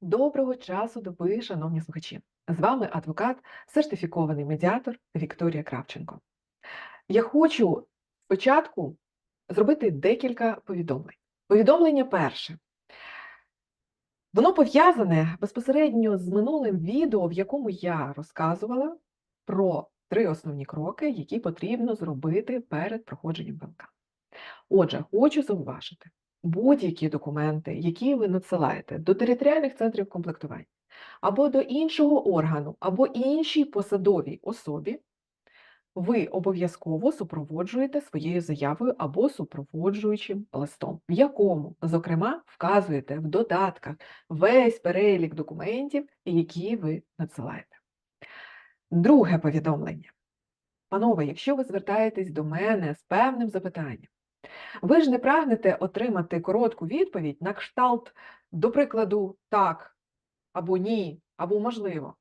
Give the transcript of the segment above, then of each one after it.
Доброго часу доби, шановні слухачі! З вами адвокат, сертифікований медіатор Вікторія Кравченко. Я хочу спочатку зробити декілька повідомлень. Повідомлення перше. Воно пов'язане безпосередньо з минулим відео, в якому я розказувала про три основні кроки, які потрібно зробити перед проходженням ВЛК. Отже, хочу зауважити, будь-які документи, які ви надсилаєте до територіальних центрів комплектування або до іншого органу, або іншій посадовій особі, ви обов'язково супроводжуєте своєю заявою або супроводжуючим листом, в якому, зокрема, вказуєте в додатках весь перелік документів, які ви надсилаєте. Друге повідомлення. Панове, якщо ви звертаєтесь до мене з певним запитанням, ви ж не прагнете отримати коротку відповідь на кшталт, до прикладу, так, або ні, або можливо.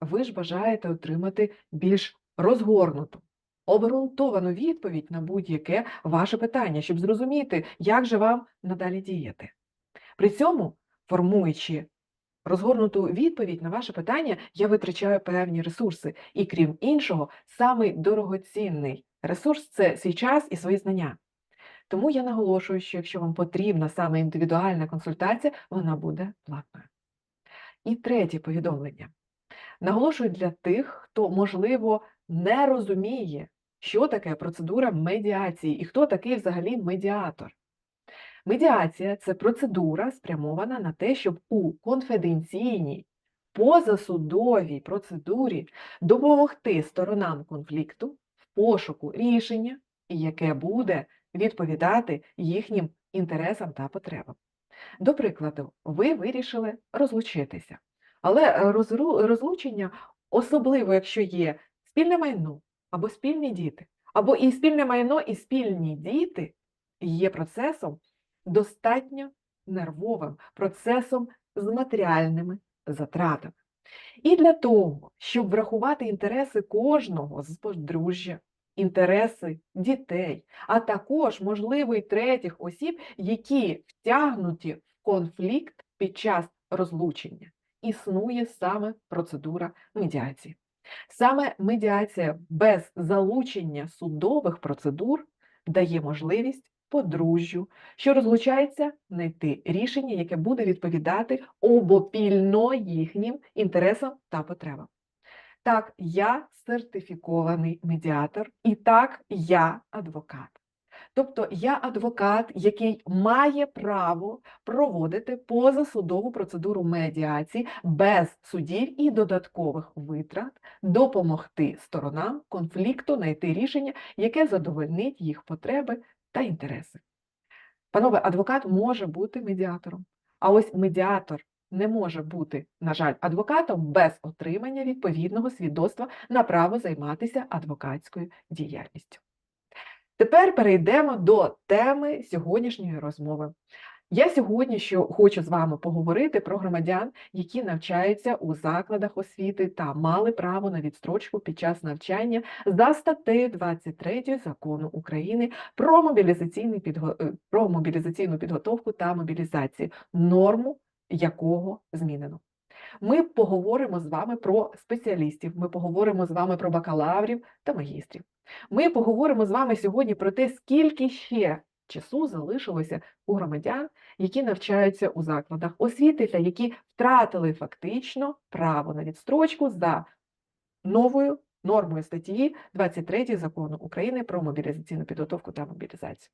Ви ж бажаєте отримати більш розгорнуту, обґрунтовану відповідь на будь-яке ваше питання, щоб зрозуміти, як же вам надалі діяти. При цьому, формуючи розгорнуту відповідь на ваше питання, я витрачаю певні ресурси. І крім іншого, самий дорогоцінний ресурс це свій час і свої знання. Тому я наголошую, що якщо вам потрібна саме індивідуальна консультація, вона буде платною. І третє повідомлення. Наголошую для тих, хто, можливо, не розуміє, що таке процедура медіації і хто такий взагалі медіатор. Медіація це процедура, спрямована на те, щоб у конфіденційній, позасудовій процедурі допомогти сторонам конфлікту в пошуку рішення, яке буде відповідати їхнім інтересам та потребам. До прикладу, ви вирішили розлучитися, але розлучення, особливо якщо є спільне майно або спільні діти, або і спільне майно, і спільні діти є процесом достатньо нервовим, процесом з матеріальними затратами. І для того, щоб врахувати інтереси кожного з подружжя, інтереси дітей, а також, можливо, і третіх осіб, які втягнуті в конфлікт під час розлучення, існує саме процедура медіації. Саме медіація без залучення судових процедур дає можливість подружжю, що розлучається, знайти рішення, яке буде відповідати обопільно їхнім інтересам та потребам. Так, я сертифікований медіатор, і так, я адвокат. Тобто я адвокат, який має право проводити позасудову процедуру медіації без судів і додаткових витрат, допомогти сторонам конфлікту знайти рішення, яке задовольнить їх потреби та інтереси. Панове, адвокат може бути медіатором, а ось медіатор не може бути, на жаль, адвокатом без отримання відповідного свідоцтва на право займатися адвокатською діяльністю. Тепер перейдемо до теми сьогоднішньої розмови. Я сьогодні що хочу з вами поговорити про громадян, які навчаються у закладах освіти та мали право на відстрочку під час навчання за статтею 23 закону України е, про мобілізаційну підготовку та мобілізацію, норму якого змінено. Ми поговоримо з вами про спеціалістів, ми поговоримо з вами про бакалаврів та магістрів. Ми поговоримо з вами сьогодні про те, скільки ще часу залишилося у громадян, які навчаються у закладах освіти та які втратили фактично право на відстрочку за новою нормою статті 23 закону України про мобілізаційну підготовку та мобілізацію.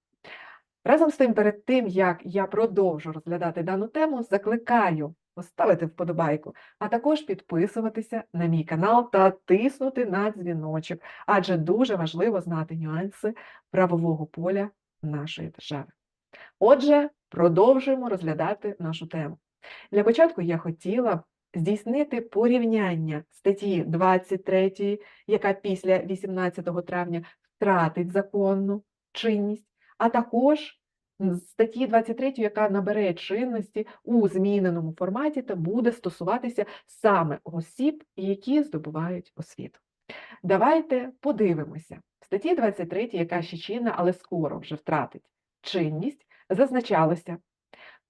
Разом з тим, перед тим, як я продовжу розглядати дану тему, закликаю поставити вподобайку, а також підписуватися на мій канал та тиснути на дзвіночок, адже дуже важливо знати нюанси правового поля нашої держави. Отже, продовжуємо розглядати нашу тему. Для початку я хотіла здійснити порівняння статті 23, яка після 18 травня втратить законну чинність, а також статті 23, яка набере чинності у зміненому форматі та буде стосуватися саме осіб, які здобувають освіту. Давайте подивимося. В статті 23, яка ще чинна, але скоро вже втратить чинність, зазначалося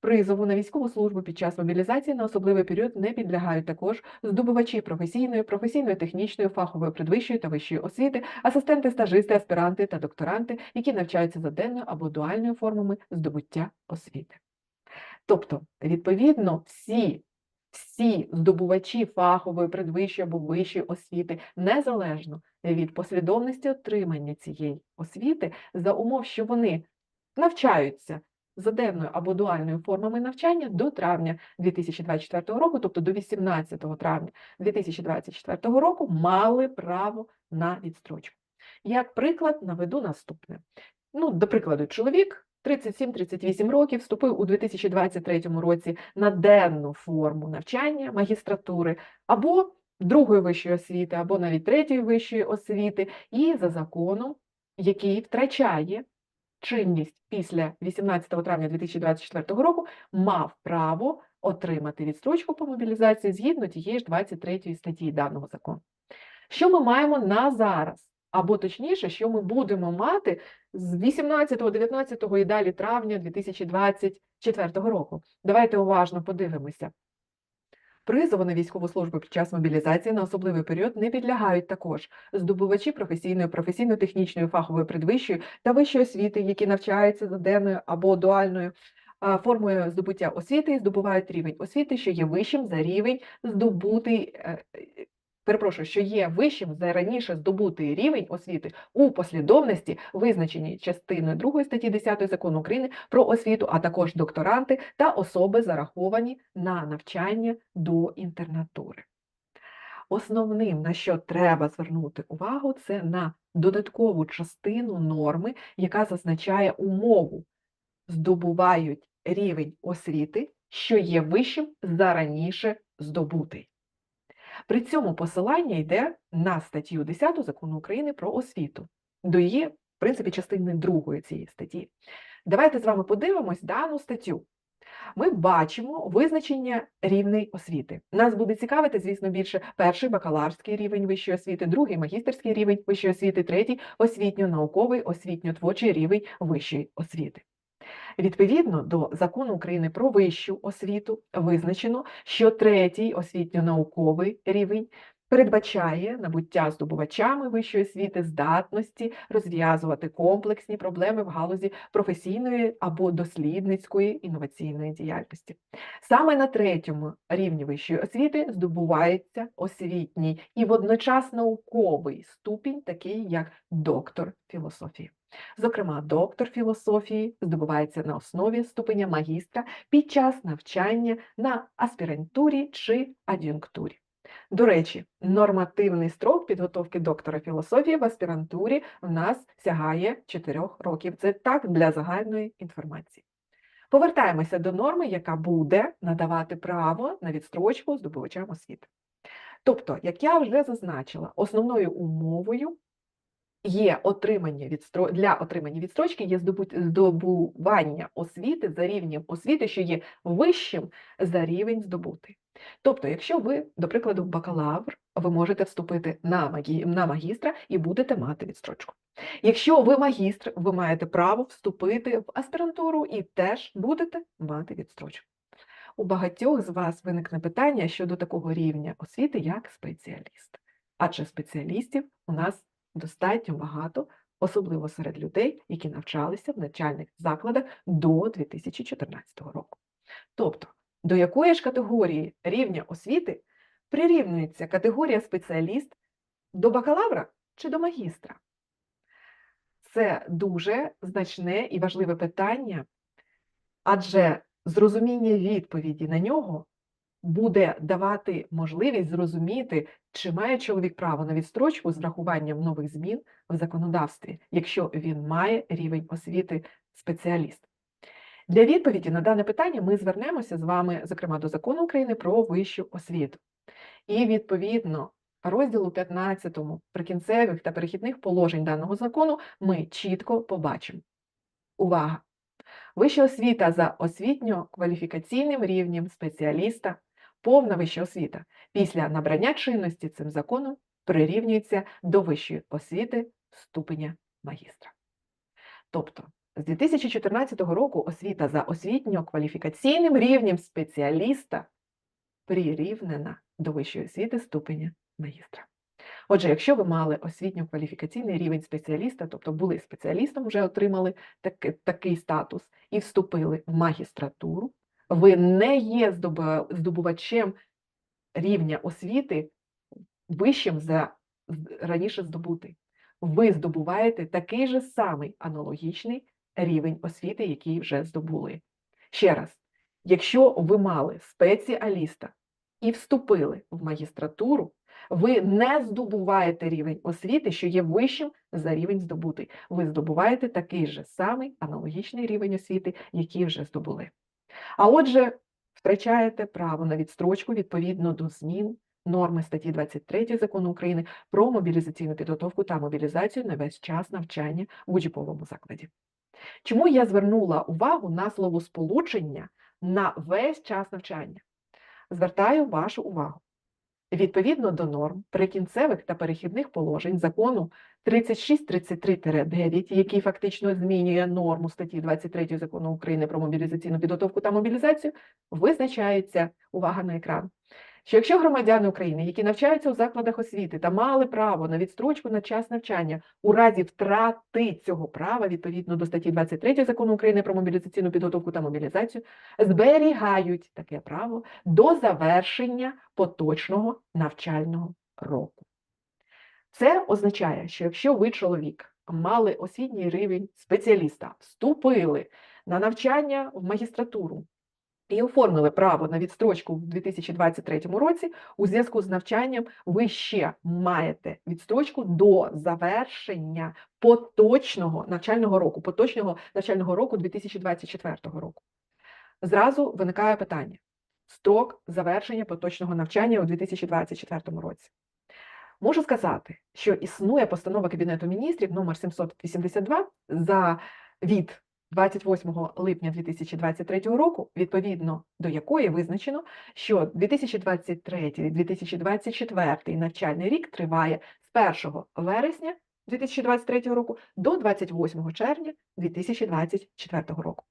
Призову на військову службу під час мобілізації на особливий період не підлягають також здобувачі професійної, професійної, технічної, фахової, предвищої та вищої освіти, асистенти, стажисти, аспіранти та докторанти, які навчаються за денною або дуальною формами здобуття освіти. Тобто, відповідно, всі всі здобувачі фахової, предвищої або вищої освіти, незалежно від послідовності отримання цієї освіти, за умов, що вони навчаються за денною або дуальною формами навчання до травня 2024 року, тобто до 18 травня 2024 року, мали право на відстрочку. Як приклад, наведу наступне. Ну, До прикладу, чоловік 37-38 років вступив у 2023 році на денну форму навчання магістратури або другої вищої освіти, або навіть третьої вищої освіти, і за законом, який втрачає чинність після 18 травня 2024 року, мав право отримати відстрочку по мобілізації згідно тієї ж 23 статті даного закону. Що ми маємо на зараз? Або точніше, що ми будемо мати з 18, 19 і далі травня 2024 року. Давайте уважно подивимося. Призову на військову службу під час мобілізації на особливий період не підлягають також. Здобувачі професійної, професійно-технічної, фахової предвищої та вищої освіти, які навчаються за денною або дуальною формою здобуття освіти і здобувають рівень освіти, що є вищим за рівень здобутий е, перепрошую, що є вищим за раніше здобутий рівень освіти у послідовності, визначеній частиною 2 статті 10 закону України про освіту, а також докторанти та особи, зараховані на навчання до інтернатури. Основним, на що треба звернути увагу, це на додаткову частину норми, яка зазначає умову, здобувають рівень освіти, що є вищим за раніше здобутий. При цьому посилання йде на статтю 10 закону України про освіту, до її, в принципі, частини другої цієї статті. Давайте з вами подивимось дану статтю. Ми бачимо визначення рівней освіти. Нас буде цікавити, звісно, більше перший бакалаврський рівень вищої освіти, другий магістерський рівень вищої освіти, третій освітньо-науковий, освітньо-творчий рівень вищої освіти. Відповідно до закону України про вищу освіту визначено, що третій освітньо-науковий рівень передбачає набуття здобувачами вищої освіти здатності розв'язувати комплексні проблеми в галузі професійної або дослідницької інноваційної діяльності. Саме на третьому рівні вищої освіти здобувається освітній і водночас науковий ступінь, такий як доктор філософії. Зокрема, доктор філософії здобувається на основі ступеня магістра під час навчання на аспірантурі чи ад'юнктурі. До речі, нормативний строк підготовки доктора філософії в аспірантурі в нас сягає 4 років. Це так для загальної інформації. Повертаємося до норми, яка буде надавати право на відстрочку здобувачам освіти. Тобто, як я вже зазначила, основною умовою є отримання відстро... для отримання відстрочки є здобування освіти за рівнем освіти, що є вищим за рівень здобутий. Тобто, якщо ви, до прикладу, бакалавр, ви можете вступити на, магі... на магістра і будете мати відстрочку. Якщо ви магістр, ви маєте право вступити в аспірантуру і теж будете мати відстрочку. У багатьох з вас виникне питання щодо такого рівня освіти, як спеціаліст. Адже спеціалістів у нас достатньо багато, особливо серед людей, які навчалися в навчальних закладах до 2014 року. Тобто, до якої ж категорії рівня освіти прирівнюється категорія спеціаліст до бакалавра чи до магістра? Це дуже значне і важливе питання, адже зрозуміння відповіді на нього буде давати можливість зрозуміти, чи має чоловік право на відстрочку з врахуванням нових змін в законодавстві, якщо він має рівень освіти спеціаліст. Для відповіді на дане питання ми звернемося з вами, зокрема, до закону України про вищу освіту. І відповідно розділу 15 прикінцевих та перехідних положень даного закону ми чітко побачимо. Увага! Вища освіта за освітньо-кваліфікаційним рівнем спеціаліста повна вища освіта після набрання чинності цим законом прирівнюється до вищої освіти ступеня магістра. Тобто З 2014 року освіта за освітньо-кваліфікаційним рівнем спеціаліста прирівнена до вищої освіти ступеня магістра. Отже, якщо ви мали освітньо-кваліфікаційний рівень спеціаліста, тобто були спеціалістом, вже отримали таки- такий статус і вступили в магістратуру, ви не є здобувачем рівня освіти вищим за раніше здобутий. Ви здобуваєте такий же самий аналогічний рівень освіти, який вже здобули. Ще раз, якщо ви мали спеціаліста і вступили в магістратуру, ви не здобуваєте рівень освіти, що є вищим за рівень здобутий. Ви здобуваєте такий же самий аналогічний рівень освіти, який вже здобули. А отже, втрачаєте право на відстрочку відповідно до змін норми статті 23 закону України про мобілізаційну підготовку та мобілізацію на весь час навчання в учбовому закладі. Чому я звернула увагу на словосполучення на весь час навчання? Звертаю вашу увагу. Відповідно до норм прикінцевих та перехідних положень закону 3633-9, який фактично змінює норму статті 23 закону України про мобілізаційну підготовку та мобілізацію, визначається увага на екран. Що якщо громадяни України, які навчаються у закладах освіти та мали право на відстрочку на час навчання у разі втрати цього права відповідно до статті 23 закону України про мобілізаційну підготовку та мобілізацію, зберігають таке право до завершення поточного навчального року. Це означає, що якщо ви, чоловік, мали освітній рівень спеціаліста, вступили на навчання в магістратуру і оформили право на відстрочку в 2023 році, у зв'язку з навчанням ви ще маєте відстрочку до завершення поточного навчального року, поточного навчального року 2024 року. Зразу виникає питання: строк завершення поточного навчання у 2024 році. Можу сказати, що існує постанова Кабінету міністрів номер 782 за від 28 липня 2023 року, відповідно до якої визначено, що 2023-2024 навчальний рік триває з 1 вересня 2023 року до 28 червня 2024 року.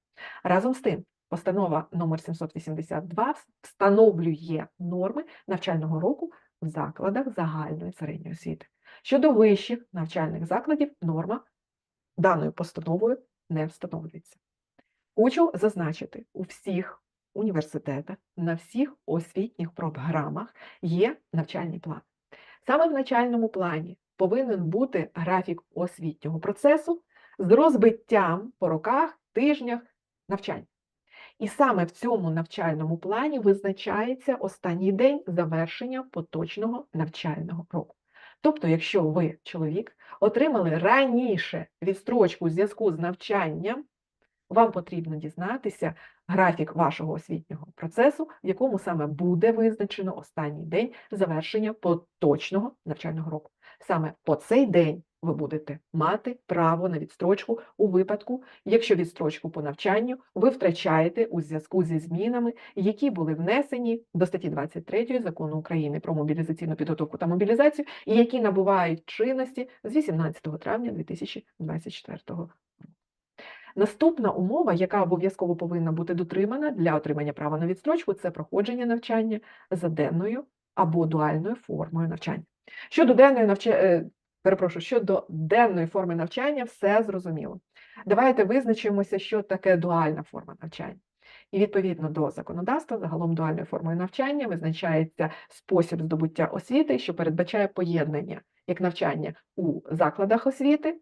Разом з тим, постанова номер 782 встановлює норми навчального року в закладах загальної середньої освіти. Щодо вищих навчальних закладів, норма даною постановою не встановлюється. Хочу зазначити, у всіх університетах, на всіх освітніх програмах є навчальний план. Саме в навчальному плані повинен бути графік освітнього процесу з розбиттям по роках, тижнях навчання. І саме в цьому навчальному плані визначається останній день завершення поточного навчального року. Тобто, якщо ви, чоловік, отримали раніше відстрочку у зв'язку з навчанням, вам потрібно дізнатися графік вашого освітнього процесу, в якому саме буде визначено останній день завершення поточного навчального року. Саме по цей день ви будете мати право на відстрочку у випадку, якщо відстрочку по навчанню ви втрачаєте у зв'язку зі змінами, які були внесені до статті 23 закону України про мобілізаційну підготовку та мобілізацію, і які набувають чинності з 18 травня 2024 року. Наступна умова, яка обов'язково повинна бути дотримана для отримання права на відстрочку, це проходження навчання за денною або дуальною формою навчання. Щодо денної навчання, перепрошую, щодо денної форми навчання, все зрозуміло. Давайте визначимося, що таке дуальна форма навчання. І відповідно до законодавства, загалом дуальною формою навчання визначається спосіб здобуття освіти, що передбачає поєднання як навчання у закладах освіти,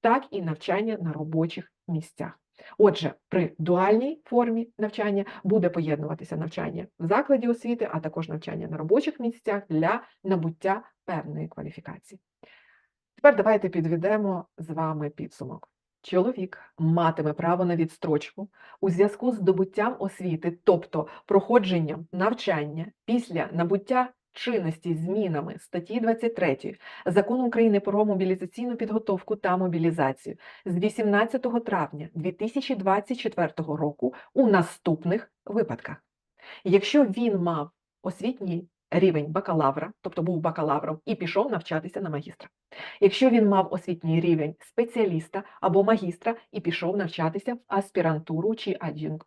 так і навчання на робочих місцях. Отже, при дуальній формі навчання буде поєднуватися навчання в закладі освіти, а також навчання на робочих місцях для набуття певної кваліфікації. Тепер давайте підведемо з вами підсумок. Чоловік матиме право на відстрочку у зв'язку з здобуттям освіти, тобто проходженням навчання після набуття чинності змінами статті 23 Закону України про мобілізаційну підготовку та мобілізацію з 18 травня 2024 року у наступних випадках. Якщо він мав освітній рівень бакалавра, тобто був бакалавром і пішов навчатися на магістра. Якщо він мав освітній рівень спеціаліста або магістра і пішов навчатися в аспірантуру чи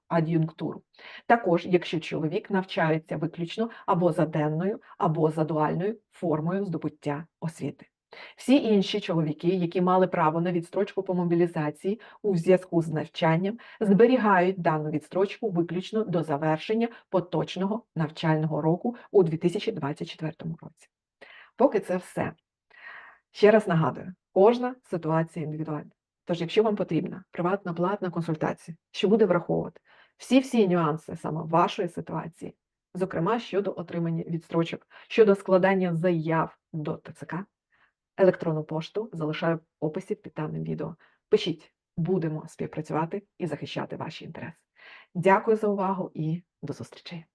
ад'юнктуру. Також, якщо чоловік навчається виключно або за денною, або за дуальною формою здобуття освіти. Всі інші чоловіки, які мали право на відстрочку по мобілізації у зв'язку з навчанням, зберігають дану відстрочку виключно до завершення поточного навчального року у 2024 році. Поки це все. Ще раз нагадую, кожна ситуація індивідуальна. Тож, якщо вам потрібна приватна платна консультація, що буде враховувати всі-всі нюанси саме вашої ситуації, зокрема щодо отримання відстрочок, щодо складання заяв до ТЦК, електронну пошту залишаю в описі під даним відео. Пишіть, будемо співпрацювати і захищати ваші інтереси. Дякую за увагу і до зустрічі!